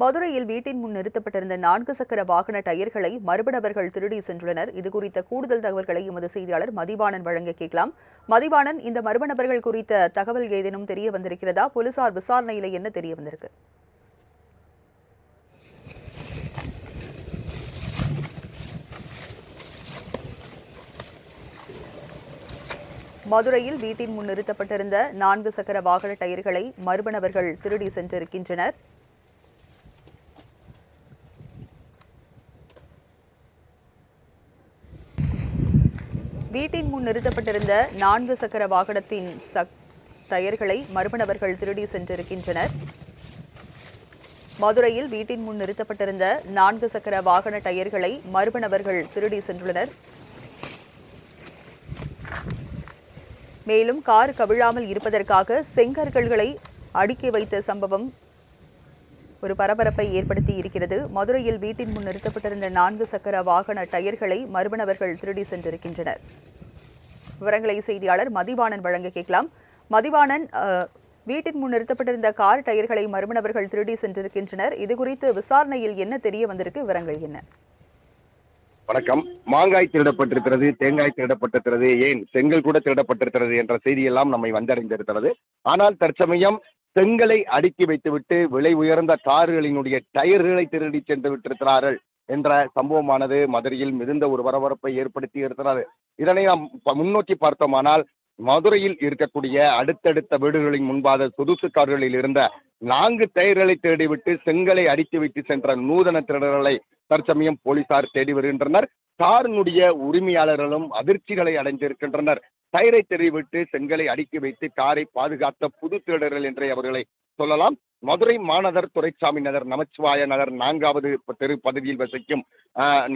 மதுரையில் வீட்டின் முன் நிறுத்தப்பட்டிருந்த நான்கு சக்கர வாகன டயர்களை மர்ம நபர்கள் திருடி சென்றுள்ளனர் இதுகுறித்த கூடுதல் தகவல்களை எமது செய்தியாளர் மதிவாணன் வழங்க கேட்கலாம். மதிவாணன் இந்த மர்ம நபர்கள் குறித்த தகவல் ஏதேனும் தெரிய வந்திருக்கிறதா? போலீசார் விசாரணையில என்ன தெரிய வந்திருக்கு? மதுரையில் வீட்டின் முன் நிறுத்தப்பட்டிருந்த நான்கு சக்கர வாகன டயர்களை மர்ம நபர்கள் திருடி சென்றிருக்கின்றனர். வீட்டின் முன் நிறுத்தப்பட்டிருந்த நான்கு சக்கர வாகனத்தின் சக் டயர்களை மர்ம நபர்கள் திருடி சென்றிருக்கின்றனர். மதுரையில் வீட்டின் முன் நிறுத்தப்பட்டிருந்த நான்கு சக்கர வாகன டயர்களை மர்ம நபர்கள் திருடி சென்றுள்ளனர். மேலும் கார் கவிழாமல் இருப்பதற்காக செங்கற்கல்களை அடுக்கி வைத்த சம்பவம் ஒரு பரபரப்பை ஏற்படுத்தி இருக்கிறது. மதுரையில் வீட்டின் முன் நிறுத்தப்பட்டிருந்த நான்கு சக்கர வாகன டயர்களை மர்ம நபர்கள் திருடி சென்றிருக்கின்றனர். விவரங்களை செய்தியாளர் மதிவாணன் வழங்க கேட்கலாம். மதிவாணன் வீட்டின் முன் நிறுத்தப்பட்டிருந்த கார் டயர்களை மர்ம நபர்கள் திருடி சென்றிருக்கின்றனர். இது குறித்து விசாரணையில் என்ன தெரிய வந்திருக்கு? விவரங்கள் என்ன? வணக்கம். மாங்காய் திருடப்பட்டிருக்கிறது தேங்காய் திருடப்பட்டிருக்கிறது ஏன் செங்கல் கூட திருடப்பட்டிருக்கிறது என்ற செய்தியெல்லாம் நம்மை வந்தடைந்திருக்கிறது. ஆனால் தற்சமயம் செங்கலை அடுக்கி வைத்துவிட்டு விலை உயர்ந்த கார்களினுடைய டயர்களை திருடி சென்று விட்டிருக்கிறார்கள். என்ற சம்பவமானது மதுரையில் மிகுந்த ஒரு பரபரப்பை ஏற்படுத்தி இருக்கிறது. இதனை நாம் முன்னோக்கி பார்த்தோமானால் மதுரையில் இருக்கக்கூடிய அடுத்தடுத்த வீடுகளின் முன்பாக சொதுசு கார்களில் இருந்த நான்கு டயர்களை தேடிவிட்டு செங்கலை அடித்து வைத்து சென்ற நூதன திருடர்களை தற்சமயம் போலீசார் தேடி வருகின்றனர். காரினுடைய உரிமையாளர்களும் அதிர்ச்சிகளை அடைந்திருக்கின்றனர். டயரை தெரிவிட்டு செங்கலை அடுக்கி வைத்து காரை பாதுகாத்த புது திருடர்கள் என்றே அவர்களை சொல்லலாம். மதுரை மாநகர் துரைசாமி நகர் நமச்சிவாய நகர் நான்காவது தெரு பதவியில் வசிக்கும்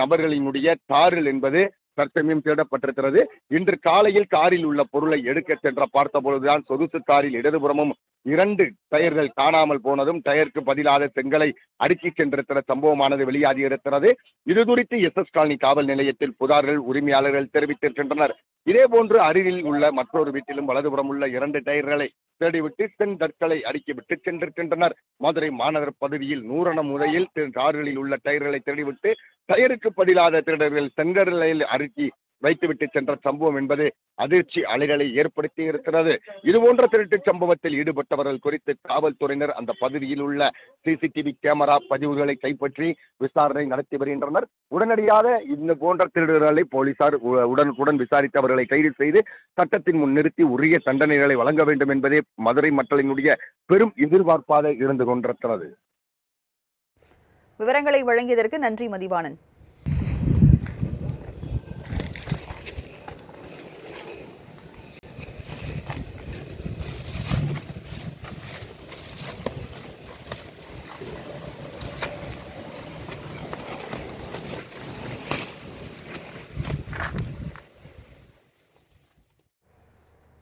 நபர்களினுடைய தாரில் என்பது தற்சமயம் தேடப்பட்டிருக்கிறது. இன்று காலையில் காரில் உள்ள பொருளை எடுக்க சென்ற பார்த்தபொழுதுதான் சொகுசு காரில் இடதுபுறமும் இரண்டு டயர்கள் காணாமல் போனதும் டயருக்கு பதிலாக செங்கலை அடுக்கி சென்றிருக்கிற சம்பவமானது வெளியாகி இருக்கிறது. இது குறித்து எஸ் எஸ் காலனி காவல் நிலையத்தில் புகார்கள் உரிமையாளர்கள் தெரிவித்திருக்கின்றனர். இதே போன்று அருகில் உள்ள மற்றொரு வீட்டிலும் வலதுபுறம் உள்ள இரண்டு டயர்களை தேடிவிட்டு செங்கற்களை அடுக்கி விட்டு சென்றிருக்கின்றனர். மதுரை மாநகர் பகுதியில் நூறன முறையில் தி- கார்களில் உள்ள டயர்களை தேடிவிட்டு டயருக்கு பதிலாக திருடர்கள் செங்கற்களில் அடுக்கி வைத்துவிட்டு சென்ற சம்பவம் என்பது அதிர்ச்சி அலைகளை ஏற்படுத்தி இருக்கிறது. இதுபோன்ற திருட்டு சம்பவத்தில் ஈடுபட்டவர்கள் குறித்து காவல்துறையினர் அந்த பகுதியில் உள்ள சிசிடிவி கேமரா பதிவுகளை கைப்பற்றி விசாரணை நடத்தி வருகின்றனர். உடனடியாக இந்த போன்ற திருடர்களை போலீசார் உடனுக்குடன் விசாரித்து அவர்களை கைது செய்து சட்டத்தின் முன் நிறுத்தி உரிய தண்டனைகளை வழங்க வேண்டும் என்பதே மதுரை மக்களினுடைய பெரும் எதிர்பார்ப்பாக இருந்து கொண்டிருக்கிறது. விவரங்களை வழங்கியதற்கு நன்றி மதிவானன்